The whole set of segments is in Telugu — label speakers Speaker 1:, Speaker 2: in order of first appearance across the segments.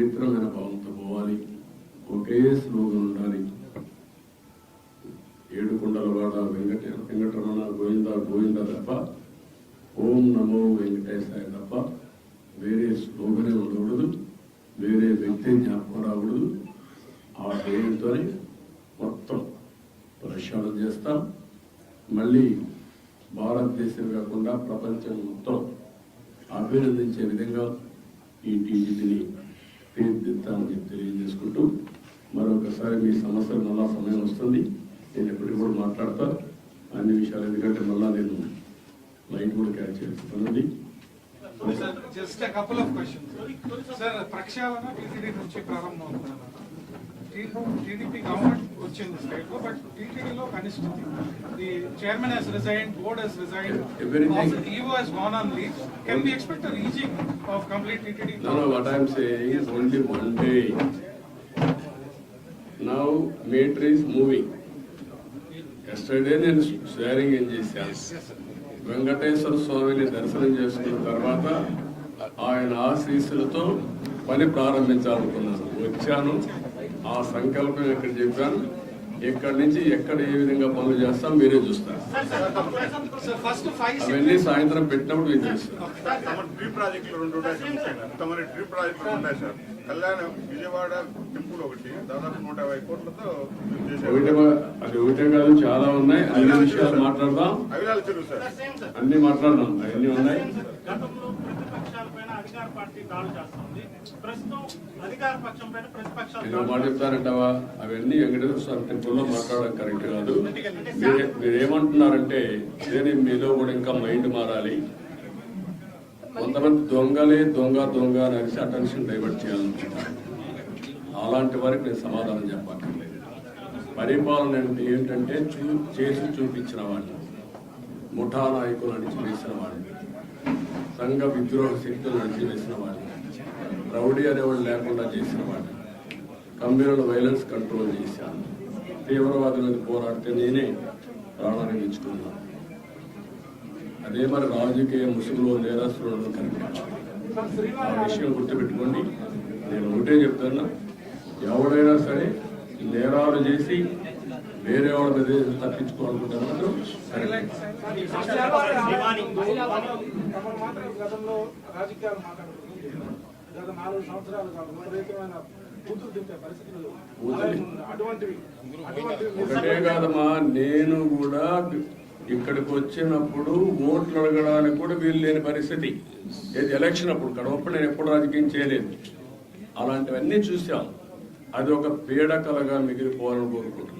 Speaker 1: పవిత్రమైన భావంతో పోవాలి. ఒకే స్లోగన్ ఉండాలి. ఏడుకొండలవాడ వెంకట వెంకటరమణ గోవింద గోవింద తప్ప ఓం నమో వెంకటేశాయ తప్ప వేరే స్లోగనే ఉండకూడదు. వేరే వ్యక్తి జ్ఞాపకం రాకూడదు. ఆ పేరుతోనే మొత్తం ప్రక్షాళన చేస్తాం. మళ్ళీ భారతదేశం కాకుండా ప్రపంచం మొత్తం అభినందించే విధంగా ఈ టీజీని తీర్చిదిద్దామని చెప్పి తెలియజేసుకుంటూ మరొకసారి మీ సమస్యలు మళ్ళా సమయం వస్తుంది. నేను ఎప్పటికి కూడా మాట్లాడతా. అన్ని విషయాలు ఎందుకంటే మళ్ళా నేను లైట్ కూడా క్యాచ్ చేస్తున్నానండి
Speaker 2: sir just couple of questions sir ప్రక్షాళన నుంచి ప్రారంభం అవుతున్నాను టీడీపీ గవర్నమెంట్ వచ్చింది స్టేట్లో బట్ టీటీడీలో కనిష్ఠితి the chairman he's resign board he's resign EO he's gone on leave can be expect raising of complete TTD
Speaker 1: No, no, what I'm saying is only one day. Now meter is moving. Yesterday నేను షేరింగ్ ఏం చేశాను. వెంకటేశ్వర స్వామిని దర్శనం చేసుకున్న తర్వాత ఆయన ఆశీస్సులతో పని ప్రారంభించాలనుకున్నాను. వచ్చాను. ఆ సంకల్పం ఇక్కడ చెప్పాను? ఇక్కడి నుంచి ఎక్కడ ఏ విధంగా పనులు చేస్తాం మీరే చూస్తారు.
Speaker 2: సార్ ఫస్ట్ ఫైవ్
Speaker 1: అవన్నీ సాయంత్రం పెట్టినప్పుడు
Speaker 3: తమ డ్రీమ్ ప్రాజెక్టులు రెండు ఉన్నాయి సార్. ముఖ్యంగా తమ డ్రీమ్ ప్రాజెక్టులు ఉన్నాయి సార్. కళ్యాణం విజయవాడ టెంపుల్ ఒకటి. దాదాపు నూట యాభై కోట్లతో
Speaker 1: ఒకటే అది ఒకటే కాదు చాలా ఉన్నాయి. అన్ని విషయాలు మాట్లాడదాం.
Speaker 3: సార్.
Speaker 1: అన్ని మాట్లాడదాం. అవన్నీ ఉన్నాయి.
Speaker 4: గతంలో ప్రతిపక్షాల పైన అధికార పార్టీ దాడి చేస్తుంది.
Speaker 1: నేను మాట చెప్తానంటావా అవన్నీ వెంకటేశ్వర స్వామి టెంపుల్లో మాట్లాడడం కరెక్ట్ కాదు. మీరే మీరేమంటున్నారంటే నేను మీలో కూడా ఇంకా మైండ్ మారాలి. కొంతమంది దొంగలే దొంగ దొంగ అని అటెన్షన్ డైవర్ట్ చేయాలనుకుంటున్నాను అలాంటి వారికి నేను సమాధానం చెప్పక్కర్లేదు. పరిపాలన అంటే ఏంటంటే చూ చేసి చూపించిన వాళ్ళు ముఠా నాయకులు అణిచివేసిన వాళ్ళు సంఘ విద్రోహ శక్తులు అణిచివేసిన వాళ్ళు రౌడీ అనేవాడు లేకుండా చేసిన వాడిని కమ్యూనల్ వైలెన్స్ కంట్రోల్ చేశాను. తీవ్రవాదుల మీద పోరాడితే నేనే ప్రాణాన్ని ఇచ్చుకున్నాను అదే మరి రాజకీయ ముసుగులో నేరస్తులను కనిపించాను ఆ విషయం గుర్తుపెట్టుకోండి. నేను ఒకటే చెప్తున్నా. ఎవడైనా సరే నేరాలు చేసి వేరే వాళ్ళ మీద తప్పించుకోవాలనుకుంటే మాత్రం
Speaker 5: గత నాలుగు సంవత్సరాలుగా విపరీతమైన
Speaker 1: ఒకటే కాదమ్మా నేను కూడా ఇక్కడికి వచ్చినప్పుడు ఓట్లు అడగడానికి కూడా వీలు లేని పరిస్థితి. ఏది ఎలక్షన్ అప్పుడు కడవప్పుడు నేను ఎప్పుడు రాజకీయం చేయలేదు. అలాంటివన్నీ చూసాం అది ఒక పీడకలగా మిగిలిపోవాలని కోరుకుంటున్నాను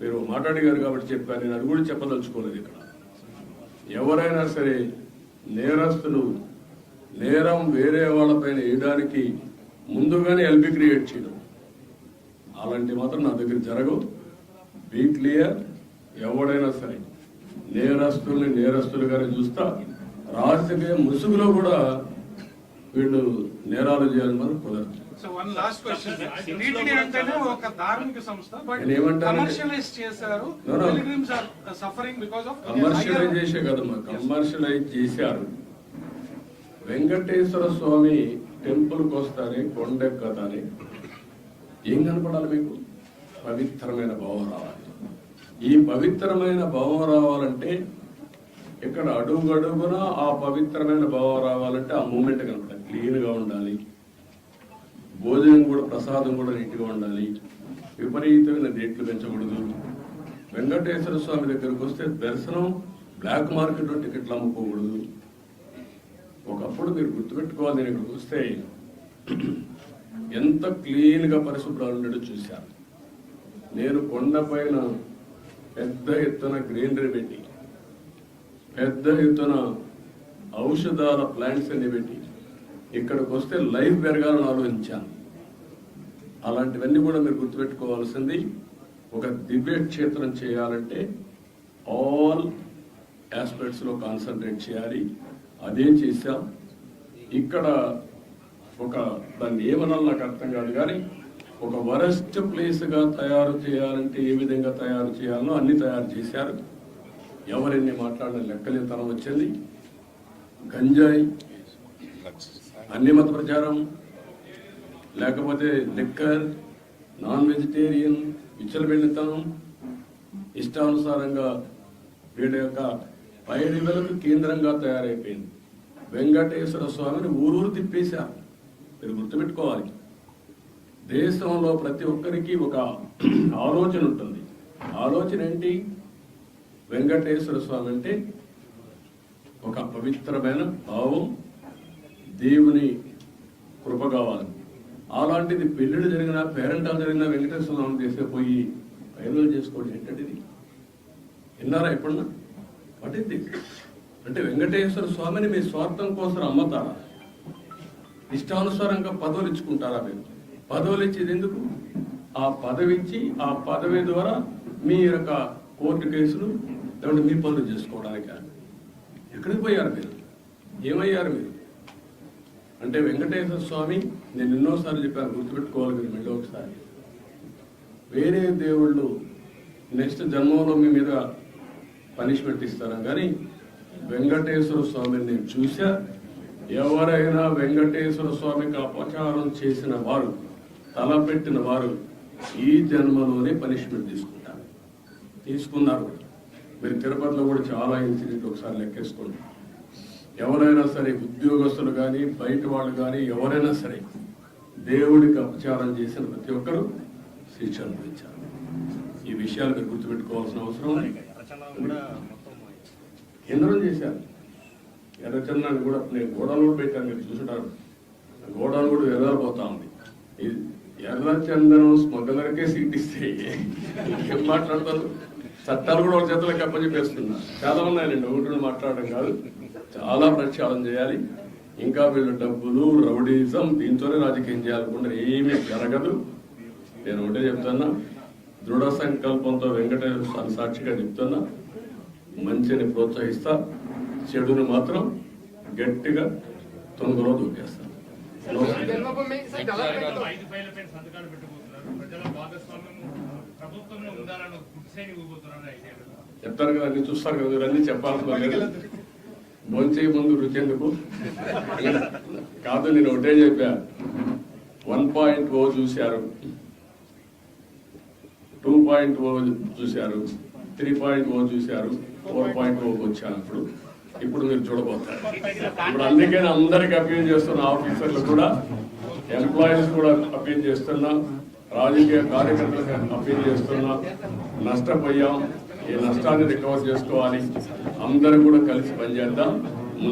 Speaker 1: మీరు మాట్లాడిగారు కాబట్టి చెప్పాను. నేను అది కూడా చెప్పదలుచుకోలేదు ఇక్కడ. ఎవరైనా సరే నేరస్తులు నేరం వేరే వాళ్ళపైన వేయడానికి ముందుగానే ఎల్బి క్రియేట్ చేయడం. అలాంటి మాత్రం నా దగ్గర జరగవు. బీ క్లియర్ ఎవడైనా సరే. నేరస్తుల్ని నేరస్తులుగానే చూస్తా. రాజకీయ ముసుగులో కూడా వీళ్ళు నేరాలు చేయాలని మనం కుదరదు.
Speaker 2: So one last question TTD అంటేనే ఒక ధార్మిక సంస్థ బట్
Speaker 1: నేను ఏమంటానంటే-
Speaker 2: కమర్షియలైజ్
Speaker 1: కమర్షియలైజ్ చేసే కదమ్మా కమర్షియలైజ్ చేశారు. వెంకటేశ్వర స్వామి టెంపుల్కి వస్తానే కొండెక్కతానే. ఏం కనపడాలి మీకు? పవిత్రమైన భావం రావాలి ఈ పవిత్రమైన భావం రావాలంటే ఇక్కడ అడుగడుగున ఆ పవిత్రమైన భావం రావాలంటే ఆ మూమెంట్ కనపడాలి. క్లీన్గా ఉండాలి. భోజనం కూడా ప్రసాదం కూడా నీట్గా ఉండాలి. విపరీతమైన రేట్లు పెంచకూడదు. వెంకటేశ్వర స్వామి దగ్గరకు వస్తే దర్శనం బ్లాక్ మార్కెట్లో టికెట్లు అమ్ముకోకూడదు. ఒకప్పుడు మీరు గుర్తుపెట్టుకోవాలి నేను ఇక్కడ చూస్తే ఎంత క్లీన్గా పరిశుభ్రాలు ఉండేదో చూశాను నేను కొండపైన పెద్ద ఎత్తున గ్రీనరీ పెట్టి పెద్ద ఎత్తున ఔషధాల ప్లాంట్స్ అన్ని పెట్టి ఇక్కడికి వస్తే లైఫ్ పెరగాలని ఆలోచించాను. అలాంటివన్నీ కూడా మీరు గుర్తుపెట్టుకోవాల్సింది ఒక దివ్య క్షేత్రం చేయాలంటే ఆల్ ఆస్పెక్ట్స్లో కాన్సన్ట్రేట్ చేయాలి. అదేం చేశాం? ఇక్కడ ఒక దాన్ని ఏమనాలి నాకు అర్థం కాదు కానీ ఒక వరస్ట్ ప్లేస్గా తయారు చేయాలంటే ఏ విధంగా తయారు చేయాలో అన్ని తయారు చేశారు. ఎవరెన్ని మాట్లాడిన లెక్కలేతనం వచ్చింది. గంజాయి అన్ని మత ప్రచారం లేకపోతే లిక్కర్ నాన్ వెజిటేరియన్ విచ్చలబెళ్ళితనం ఇష్టానుసారంగా వీడి యొక్క పైడివలకు కేంద్రంగా తయారైపోయింది. వెంకటేశ్వర స్వామిని ఊరూరు తిప్పేశారు మీరు గుర్తుపెట్టుకోవాలి. దేశంలో ప్రతి ఒక్కరికి ఒక ఆలోచన ఉంటుంది. ఆలోచన ఏంటి? వెంకటేశ్వర స్వామి అంటే ఒక పవిత్రమైన భావం దేవుని కృప కావాలి. అలాంటిది పెళ్ళిళ్ళు జరిగినా పేరెంటాలు జరిగినా వెంకటేశ్వర స్వామి పోయి ఫైనల్ చేసుకోవడం ఏంటంటే ఇది? విన్నారా ఎప్పుడన్నా? పట్టింది. అంటే వెంకటేశ్వర స్వామిని మీ స్వార్థం కోసం అమ్మతారా ఇష్టానుసారంగా పదవులు ఇచ్చుకుంటారా మీరు? పదవులు ఇచ్చేది ఎందుకు? ఆ పదవి ఇచ్చి ఆ పదవి ద్వారా మీ యొక్క కోర్టు కేసులు లేకుంటే మీ పనులు చేసుకోవడానికి ఎక్కడికి పోయారు మీరు? ఏమయ్యారు మీరు? అంటే వెంకటేశ్వర స్వామి నేను ఎన్నోసార్లు చెప్పాను గుర్తుపెట్టుకోవాలి మీరు మళ్ళీ ఒకసారి. వేరే దేవుళ్ళు నెక్స్ట్ జన్మంలో మీ మీద పనిష్మెంట్ ఇస్తారా? కానీ వెంకటేశ్వర స్వామిని నేను చూశా ఎవరైనా వెంకటేశ్వర స్వామికి అపచారం చేసిన వారు తలపెట్టిన వారు ఈ జన్మలోనే పనిష్మెంట్ తీసుకుంటారు. తీసుకున్నారు. మీరు తిరుపతిలో కూడా చాలా ఇన్సిడెంట్ ఒకసారి లెక్కేసుకోండి. ఎవరైనా సరే ఉద్యోగస్తులు కానీ బయట వాళ్ళు కానీ ఎవరైనా సరే దేవుడికి అపచారం చేసిన ప్రతి ఒక్కరూ శిక్ష అనుభవించారు. ఈ విషయాలు మీరు గుర్తుపెట్టుకోవాల్సిన అవసరం ఉంది. కేంద్రం చేశారు. ఎర్రచందనాన్ని కూడా నేను గోడలు కూడా పెట్టాను మీరు చూసుంటారు. గోడలు కూడా ఎర్రపోతా ఉంది. ఇది ఎర్రచందనం స్మగ్లర్కే సీట్ ఇస్తే ఏం మాట్లాడతారు? చట్టాలు కూడా ఒక చేతులకు అప్పచెప్పేస్తున్నా చాలా ఉన్నాయండి ఒకటి మాట్లాడడం కాదు. చాలా ప్రక్షాళన చేయాలి. ఇంకా వీళ్ళు డబ్బులు రౌడీజం దీంతోనే రాజకీయం చేయాలనుకుంటే ఏమీ జరగదు. నేను ఒకటే చెప్తున్నా. దృఢ సంకల్పంతో వెంకటేశ్వర సాక్షిగా చెప్తున్నా. మంచిని ప్రోత్సహిస్తా చెడుని మాత్రం గట్టిగా తొందరలో దూకేస్తా. చెప్తారు కదా అన్ని చూస్తారు కదా మీరు అన్ని చెప్పాల్సిన భోంచే ముందు రుచి ఎందుకు? కాదు నేను ఒకటే చెప్పా. వన్ పాయింట్ ఓ చూశారు. టూ పాయింట్ ఓ చూశారు. త్రీ పాయింట్ ఓ చూశారు. ఫోర్ పాయింట్ ఓ వచ్చాను ఇప్పుడు. ఇప్పుడు మీరు చూడబోతారు. ఇప్పుడు అందుకని అందరికి అప్పీల్ చేస్తున్న ఆఫీసర్లు కూడా ఎంప్లాయీస్ కూడా అప్పీల్ చేస్తున్నా రాజకీయ కార్యకర్తలకు అప్పీల్ చేస్తున్నా నష్టపోయాం ఈ నష్టాన్ని రికవర్ చేసుకోవాలి. అందరూ కూడా కలిసి పనిచేద్దాం యూ